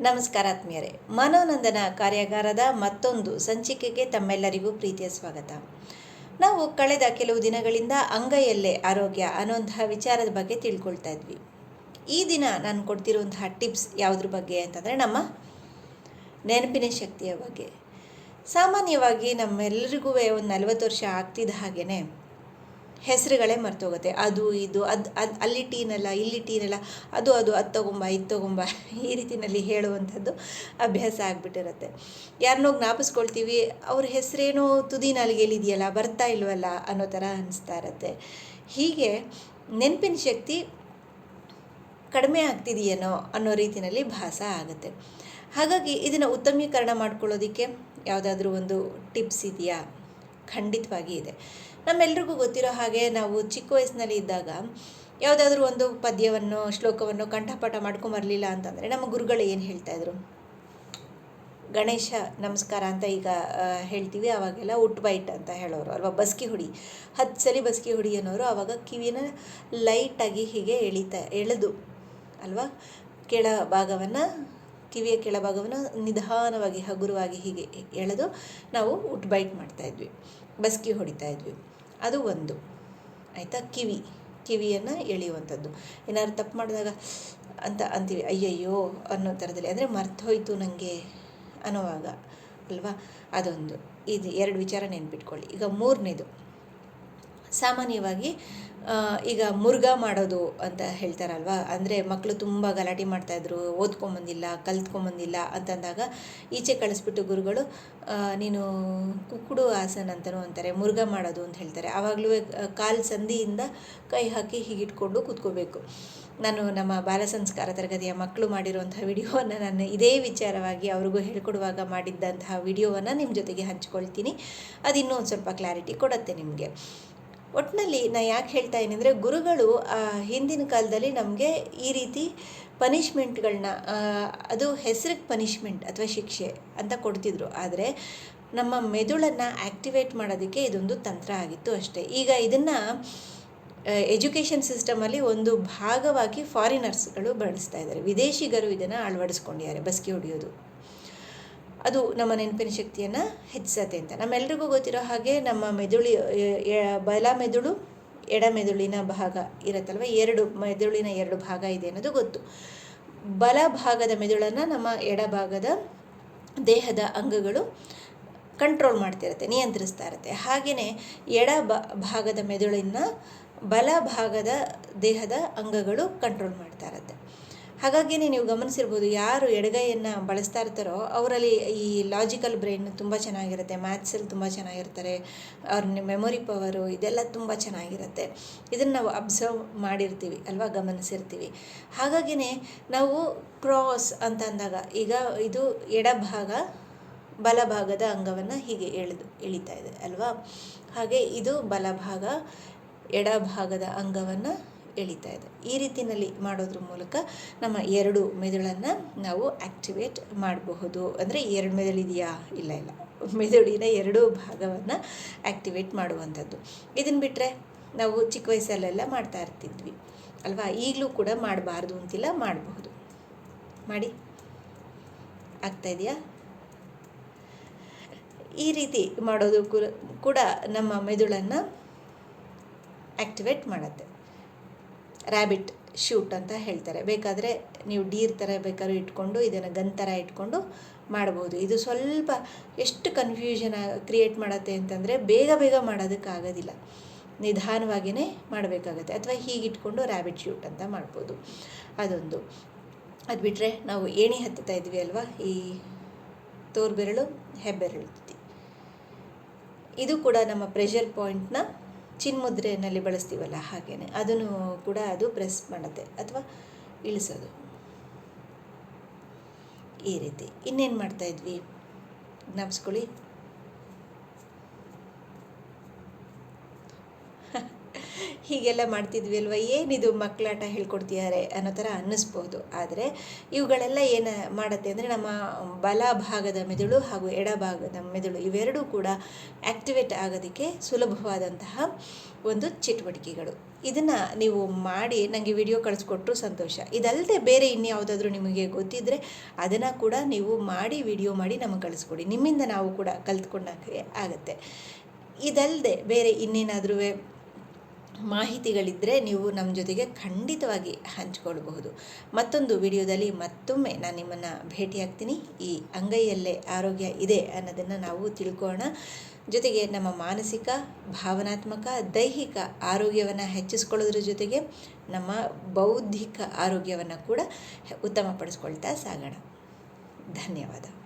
ನಮಸ್ಕಾರ ಆತ್ಮೀಯರೇ. ಮನೋನಂದನ ಕಾರ್ಯಾಗಾರದ ಮತ್ತೊಂದು ಸಂಚಿಕೆಗೆ ತಮ್ಮೆಲ್ಲರಿಗೂ ಪ್ರೀತಿಯ ಸ್ವಾಗತ. ನಾವು ಕಳೆದ ಕೆಲವು ದಿನಗಳಿಂದ ಅಂಗೈಯಲ್ಲೇ ಆರೋಗ್ಯ ಅನ್ನೋಂತಹ ವಿಚಾರದ ಬಗ್ಗೆ ತಿಳ್ಕೊಳ್ತಾ ಇದ್ವಿ. ಈ ದಿನ ನಾನು ಕೊಡ್ತಿರುವಂತಹ ಟಿಪ್ಸ್ ಯಾವುದ್ರ ಬಗ್ಗೆ ಅಂತಂದರೆ ನಮ್ಮ ನೆನಪಿನ ಶಕ್ತಿಯ ಬಗ್ಗೆ. ಸಾಮಾನ್ಯವಾಗಿ ನಮ್ಮೆಲ್ಲರಿಗೂ ಒಂದು ನಲವತ್ತು ವರ್ಷ ಆಗ್ತಿದ್ದ ಹಾಗೇ ಹೆಸರುಗಳೇ ಮರ್ತೋಗುತ್ತೆ. ಅದು ಇದು, ಅದು ಅದು, ಅಲ್ಲಿ ಟೀನಲ್ಲ ಇಲ್ಲಿ ಟೀನಲ್ಲ ಅದು ಅದು ಅದು ತಗೊಂಬ, ಇದು ತಗೊಂಬ ಈ ರೀತಿಯಲ್ಲಿ ಹೇಳುವಂಥದ್ದು ಅಭ್ಯಾಸ ಆಗಿಬಿಟ್ಟಿರುತ್ತೆ. ಯಾರನ್ನೋ ಜ್ಞಾಪಿಸ್ಕೊಳ್ತೀವಿ, ಅವ್ರ ಹೆಸರೇನೋ ತುದಿ ನಾಲಿಗೆಯಲ್ಲಿದೆಯಲ್ಲ ಬರ್ತಾ ಇಲ್ವಲ್ಲ ಅನ್ನೋ ಥರ ಅನಿಸ್ತಾ ಇರುತ್ತೆ. ಹೀಗೆ ನೆನಪಿನ ಶಕ್ತಿ ಕಡಿಮೆ ಆಗ್ತಿದೆಯೇನೋ ಅನ್ನೋ ರೀತಿಯಲ್ಲಿ ಭಾಸ ಆಗುತ್ತೆ. ಹಾಗಾಗಿ ಇದನ್ನು ಉತ್ತಮೀಕರಣ ಮಾಡ್ಕೊಳ್ಳೋದಕ್ಕೆ ಯಾವುದಾದ್ರೂ ಒಂದು ಟಿಪ್ಸ್ ಇದೆಯಾ? ಖಂಡಿತವಾಗಿ ಇದೆ. ನಮ್ಮೆಲ್ರಿಗೂ ಗೊತ್ತಿರೋ ಹಾಗೆ ನಾವು ಚಿಕ್ಕ ವಯಸ್ಸಿನಲ್ಲಿ ಇದ್ದಾಗ ಯಾವುದಾದ್ರೂ ಒಂದು ಪದ್ಯವನ್ನು, ಶ್ಲೋಕವನ್ನು ಕಂಠಪಾಠ ಮಾಡ್ಕೊಂಬರಲಿಲ್ಲ ಅಂತಂದರೆ ನಮ್ಮ ಗುರುಗಳು ಏನು ಹೇಳ್ತಾಯಿದ್ರು ಗಣೇಶ ನಮಸ್ಕಾರ ಅಂತ ಈಗ ಹೇಳ್ತೀವಿ. ಆವಾಗೆಲ್ಲ ಉಟ್ ಬೈಟ್ ಅಂತ ಹೇಳೋರು ಅಲ್ವಾ? ಬಸ್ಕಿ ಹುಡಿ. ಹತ್ತು ಸಲ ಬಸ್ಕಿ ಹುಡಿ ಅನ್ನೋರು ಆವಾಗ ಕಿವಿನ ಲೈಟಾಗಿ ಹೀಗೆ ಎಳಿತಾ, ಎಳೆದು ಅಲ್ವಾ? ಕೆಳ ಭಾಗವನ್ನು, ಕಿವಿಯ ಕೆಳಭಾಗವನ್ನು ನಿಧಾನವಾಗಿ ಹಗುರವಾಗಿ ಹೀಗೆ ಎಳೆದು ನಾವು ಉಟ್ ಬೈಟ್ ಮಾಡ್ತಾಯಿದ್ವಿ ಬಸ್ಕಿ ಹೊಡಿತಾ ಇದ್ವಿ. ಅದು ಒಂದು. ಆಯಿತಾ? ಕಿವಿ. ಕಿವಿಯನ್ನು ಎಳೆಯುವಂಥದ್ದು. ಏನಾದ್ರು ತಪ್ಪು ಮಾಡಿದಾಗ ಅಂತ ಅಂತೀವಿ, ಅಯ್ಯಯ್ಯೋ, ಅನ್ನೋ ಥರದಲ್ಲಿ. ಅಂದರೆ ಮರ್ತೋಯ್ತು ನನಗೆ ಅನ್ನೋವಾಗ, ಅಲ್ವಾ? ಅದೊಂದು. ಇದು ಎರಡು ವಿಚಾರ ನೆನ್ಪಿಟ್ಕೊಳ್ಳಿ. ಈಗ ಮೂರನೇದು. ಸಾಮಾನ್ಯವಾಗಿ ಈಗ ಮುರ್ಗ ಮಾಡೋದು ಅಂತ ಹೇಳ್ತಾರಲ್ವ? ಅಂದರೆ ಮಕ್ಕಳು ತುಂಬ ಗಲಾಟೆ ಮಾಡ್ತಾಯಿದ್ರು ಓದ್ಕೊಂಬಂದಿಲ್ಲ ಕಲ್ತ್ಕೊಂಬಂದಿಲ್ಲ ಅಂತಂದಾಗ ಈಚೆ ಕಳಿಸ್ಬಿಟ್ಟು ಗುರುಗಳು ನೀನು ಕುಕ್ಕುಡು ಆಸನ ಅಂತಲೂ ಅಂತಾರೆ ಮುರುಘಾ ಮಾಡೋದು ಅಂತ ಹೇಳ್ತಾರೆ. ಆವಾಗಲೂ ಕಾಲು ಸಂಧಿಯಿಂದ ಕೈ ಹಾಕಿ ಹೀಗಿಟ್ಕೊಂಡು ಕೂತ್ಕೋಬೇಕು. ನಾನು ನಮ್ಮ ಬಾಲ ಸಂಸ್ಕಾರ ತರಗತಿಯ ಮಕ್ಕಳು ಮಾಡಿರುವಂತಹ ವಿಡಿಯೋವನ್ನು ನಾನು ಇದೇ ವಿಚಾರವಾಗಿ ಅವ್ರಿಗೂ ಹೇಳ್ಕೊಡುವಾಗ ಮಾಡಿದ್ದಂತಹ ವಿಡಿಯೋವನ್ನು ನಿಮ್ಮ ಜೊತೆಗೆ ಹಂಚ್ಕೊಳ್ತೀನಿ. ಅದು ಇನ್ನೂ ಒಂದು ಸ್ವಲ್ಪ ಕ್ಲಾರಿಟಿ ಕೊಡುತ್ತೆ ನಿಮಗೆ. ಒಟ್ಟಿನಲ್ಲಿ ನಾ ಯಾಕೆ ಹೇಳ್ತಾ ಇದ್ದೀನಿ ಗುರುಗಳು ಹಿಂದಿನ ಕಾಲದಲ್ಲಿ ನಮಗೆ ಈ ರೀತಿ ಪನಿಷ್ಮೆಂಟ್ಗಳನ್ನ ಅದು ಹೆಸ್ರಿಗೆ ಪನಿಷ್ಮೆಂಟ್ ಅಥವಾ ಶಿಕ್ಷೆ ಅಂತ ಕೊಡ್ತಿದ್ರು. ಆದರೆ ನಮ್ಮ ಮೆದುಳನ್ನು ಆ್ಯಕ್ಟಿವೇಟ್ ಮಾಡೋದಕ್ಕೆ ಇದೊಂದು ತಂತ್ರ ಆಗಿತ್ತು ಅಷ್ಟೇ. ಈಗ ಇದನ್ನು ಎಜುಕೇಷನ್ ಸಿಸ್ಟಮಲ್ಲಿ ಒಂದು ಭಾಗವಾಗಿ ಫಾರಿನರ್ಸ್ಗಳು ಬಳಸ್ತಾ ಇದ್ದಾರೆ. ವಿದೇಶಿಗರು ಇದನ್ನು ಅಳವಡಿಸ್ಕೊಂಡಿದ್ದಾರೆ ಬಸ್ಕಿ ಹೊಡೆಯೋದು. ಅದು ನಮ್ಮ ನೆನಪಿನ ಶಕ್ತಿಯನ್ನು ಹೆಚ್ಚಿಸತ್ತೆ ಅಂತ. ನಮ್ಮೆಲ್ರಿಗೂ ಗೊತ್ತಿರೋ ಹಾಗೆ ನಮ್ಮ ಮೆದುಳಿ ಬಲ ಮೆದುಳು ಎಡ ಮೆದುಳಿನ ಭಾಗ ಇರುತ್ತಲ್ವ? ಎರಡು ಮೆದುಳಿನ ಎರಡು ಭಾಗ ಇದೆ ಅನ್ನೋದು ಗೊತ್ತು. ಬಲ ಭಾಗದ ಮೆದುಳನ್ನು ನಮ್ಮ ಎಡಭಾಗದ ದೇಹದ ಅಂಗಗಳು ಕಂಟ್ರೋಲ್ ಮಾಡ್ತಿರುತ್ತೆ, ನಿಯಂತ್ರಿಸ್ತಾ ಇರುತ್ತೆ. ಹಾಗೆಯೇ ಎಡ ಭಾಗದ ಮೆದುಳಿನ ಬಲ ಭಾಗದ ದೇಹದ ಅಂಗಗಳು ಕಂಟ್ರೋಲ್ ಮಾಡ್ತಾ ಇರುತ್ತೆ. ಹಾಗಾಗಿಯೇ ನೀವು ಗಮನಿಸಿರ್ಬೋದು ಯಾರು ಎಡಗೈಯನ್ನು ಬಳಸ್ತಾ ಇರ್ತಾರೋ ಅವರಲ್ಲಿ ಈ ಲಾಜಿಕಲ್ ಬ್ರೈನ್ ತುಂಬ ಚೆನ್ನಾಗಿರುತ್ತೆ ಮ್ಯಾಥ್ಸಲ್ಲಿ ತುಂಬ ಚೆನ್ನಾಗಿರ್ತಾರೆ, ಅವ್ರ ಮೆಮೊರಿ ಪವರು ಇದೆಲ್ಲ ತುಂಬ ಚೆನ್ನಾಗಿರುತ್ತೆ. ಇದನ್ನು ನಾವು ಅಬ್ಸರ್ವ್ ಮಾಡಿರ್ತೀವಿ ಅಲ್ವಾ, ಗಮನಿಸಿರ್ತೀವಿ. ಹಾಗಾಗಿಯೇ ನಾವು ಕ್ರಾಸ್ ಅಂತ ಅಂದಾಗ ಈಗ ಇದು ಎಡಭಾಗ ಬಲಭಾಗದ ಅಂಗವನ್ನು ಹೀಗೆ ಎಳೆದು, ಎಳಿತಾ ಇದೆ ಅಲ್ವಾ? ಹಾಗೆ ಇದು ಬಲಭಾಗ ಎಡಭಾಗದ ಅಂಗವನ್ನು ಎಳಿತಾ ಇದೆ. ಈ ರೀತಿಯಲ್ಲಿ ಮಾಡೋದ್ರ ಮೂಲಕ ನಮ್ಮ ಎರಡು ಮೆದುಳನ್ನು ನಾವು ಆ್ಯಕ್ಟಿವೇಟ್ ಮಾಡಬಹುದು. ಅಂದರೆ ಎರಡು ಮೆದುಳಿದೆಯಾ ಇಲ್ಲ ಇಲ್ಲ. ಮೆದುಳಿನ ಎರಡೂ ಭಾಗವನ್ನು ಆ್ಯಕ್ಟಿವೇಟ್ ಮಾಡುವಂಥದ್ದು. ಇದನ್ನು ಬಿಟ್ಟರೆ ನಾವು ಚಿಕ್ಕ ವಯಸ್ಸಲ್ಲೆಲ್ಲ ಮಾಡ್ತಾ ಇರ್ತಿದ್ವಿ. ಅಲ್ವಾ? ಈಗಲೂ ಕೂಡ ಮಾಡಬಾರ್ದು ಅಂತಿಲ್ಲ, ಮಾಡಬಹುದು. ಮಾಡಿ. ಆಗ್ತಾ ಇದೆಯಾ? ಈ ರೀತಿ ಮಾಡೋದು ಕೂಡ ನಮ್ಮ ಮೆದುಳನ್ನು ಆಕ್ಟಿವೇಟ್ ಮಾಡುತ್ತೆ. ರ್ಯಾಬಿಟ್ ಶೂಟ್ ಅಂತ ಹೇಳ್ತಾರೆ. ಬೇಕಾದರೆ ನೀವು ಡೀರ್ ಥರ ಬೇಕಾದ್ರೂ ಇಟ್ಕೊಂಡು, ಇದನ್ನು ಗನ್ ಥರ ಇಟ್ಕೊಂಡು ಮಾಡ್ಬೋದು. ಇದು ಸ್ವಲ್ಪ ಎಷ್ಟು ಕನ್ಫ್ಯೂಷನ್ ಕ್ರಿಯೇಟ್ ಮಾಡುತ್ತೆ ಅಂತಂದರೆ ಬೇಗ ಬೇಗ ಮಾಡೋದಕ್ಕಾಗೋದಿಲ್ಲ ನಿಧಾನವಾಗಿಯೇ ಮಾಡಬೇಕಾಗತ್ತೆ. ಅಥವಾ ಹೀಗಿಟ್ಕೊಂಡು ರ್ಯಾಬಿಟ್ ಶೂಟ್ ಅಂತ ಮಾಡ್ಬೋದು. ಅದೊಂದು. ಅದು ಬಿಟ್ಟರೆ ನಾವು ಏಣಿ ಹತ್ತುತ್ತಾ ಇದ್ವಿ ಅಲ್ವಾ? ಈ ತೋರ್ಬೆರಳು, ಹೆಬ್ಬೆರಳು ಇದು ಕೂಡ ನಮ್ಮ ಪ್ರೆಷರ್ ಪಾಯಿಂಟ್ನ ಚಿನ್ಮುದ್ರೆಯಲ್ಲಿ ಬಳಸ್ತೀವಲ್ಲ ಹಾಗೇ ಅದನ್ನು ಕೂಡ ಅದು ಪ್ರೆಸ್ ಮಾಡುತ್ತೆ ಅಥವಾ ಇಳಿಸೋದು. ಈ ರೀತಿ ಇನ್ನೇನು ಮಾಡ್ತಾಯಿದ್ವಿ ಜ್ಞಾಪಿಸ್ಕೊಳ್ಳಿ ಹೀಗೆಲ್ಲ ಮಾಡ್ತಿದ್ವಿ ಅಲ್ವ ಏನಿದು ಮಕ್ಕಳಾಟ ಹೇಳ್ಕೊಡ್ತಿದ್ದಾರೆ ಅನ್ನೋ ಥರ ಅನ್ನಿಸ್ಬೋದು. ಆದರೆ ಇವುಗಳೆಲ್ಲ ಏನು ಮಾಡುತ್ತೆ ಅಂದರೆ ನಮ್ಮ ಬಲ ಭಾಗದ ಮೆದುಳು ಹಾಗೂ ಎಡ ಭಾಗದ ಮೆದುಳು ಇವೆರಡೂ ಕೂಡ ಆ್ಯಕ್ಟಿವೇಟ್ ಆಗೋದಕ್ಕೆ ಸುಲಭವಾದಂತಹ ಒಂದು ಚಟುವಟಿಕೆಗಳು. ಇದನ್ನು ನೀವು ಮಾಡಿ ನನಗೆ ವಿಡಿಯೋ ಕಳಿಸ್ಕೊಟ್ರು ಸಂತೋಷ. ಇದಲ್ಲದೆ ಬೇರೆ ಇನ್ಯಾವುದಾದ್ರೂ ನಿಮಗೆ ಗೊತ್ತಿದ್ದರೆ ಅದನ್ನು ಕೂಡ ನೀವು ಮಾಡಿ ವಿಡಿಯೋ ಮಾಡಿ ನಮಗೆ ಕಳಿಸ್ಕೊಡಿ. ನಿಮ್ಮಿಂದ ನಾವು ಕೂಡ ಕಲ್ತ್ಕೊಂಡಾಗೆ ಆಗುತ್ತೆ. ಇದಲ್ಲದೆ ಬೇರೆ ಇನ್ನೇನಾದ್ರೂ ಮಾಹಿತಿಗಳಿದ್ದರೆ ನೀವು ನಮ್ಮ ಜೊತೆಗೆ ಖಂಡಿತವಾಗಿ ಹಂಚಿಕೊಳ್ಳಬಹುದು ಮತ್ತೊಂದು ವಿಡಿಯೋದಲ್ಲಿ ಮತ್ತೊಮ್ಮೆ ನಾನು ನಿಮ್ಮನ್ನು ಭೇಟಿಯಾಗ್ತೀನಿ. ಈ ಅಂಗೈಯಲ್ಲೇ ಆರೋಗ್ಯ ಇದೆ ಅನ್ನೋದನ್ನು ನಾವು ತಿಳ್ಕೋಣ ಜೊತೆಗೆ ನಮ್ಮ ಮಾನಸಿಕ, ಭಾವನಾತ್ಮಕ, ದೈಹಿಕ ಆರೋಗ್ಯವನ್ನು ಹೆಚ್ಚಿಸ್ಕೊಳ್ಳೋದ್ರ ಜೊತೆಗೆ ನಮ್ಮ ಬೌದ್ಧಿಕ ಆರೋಗ್ಯವನ್ನು ಕೂಡ ಉತ್ತಮಪಡಿಸ್ಕೊಳ್ತಾ ಸಾಗೋಣ. ಧನ್ಯವಾದ.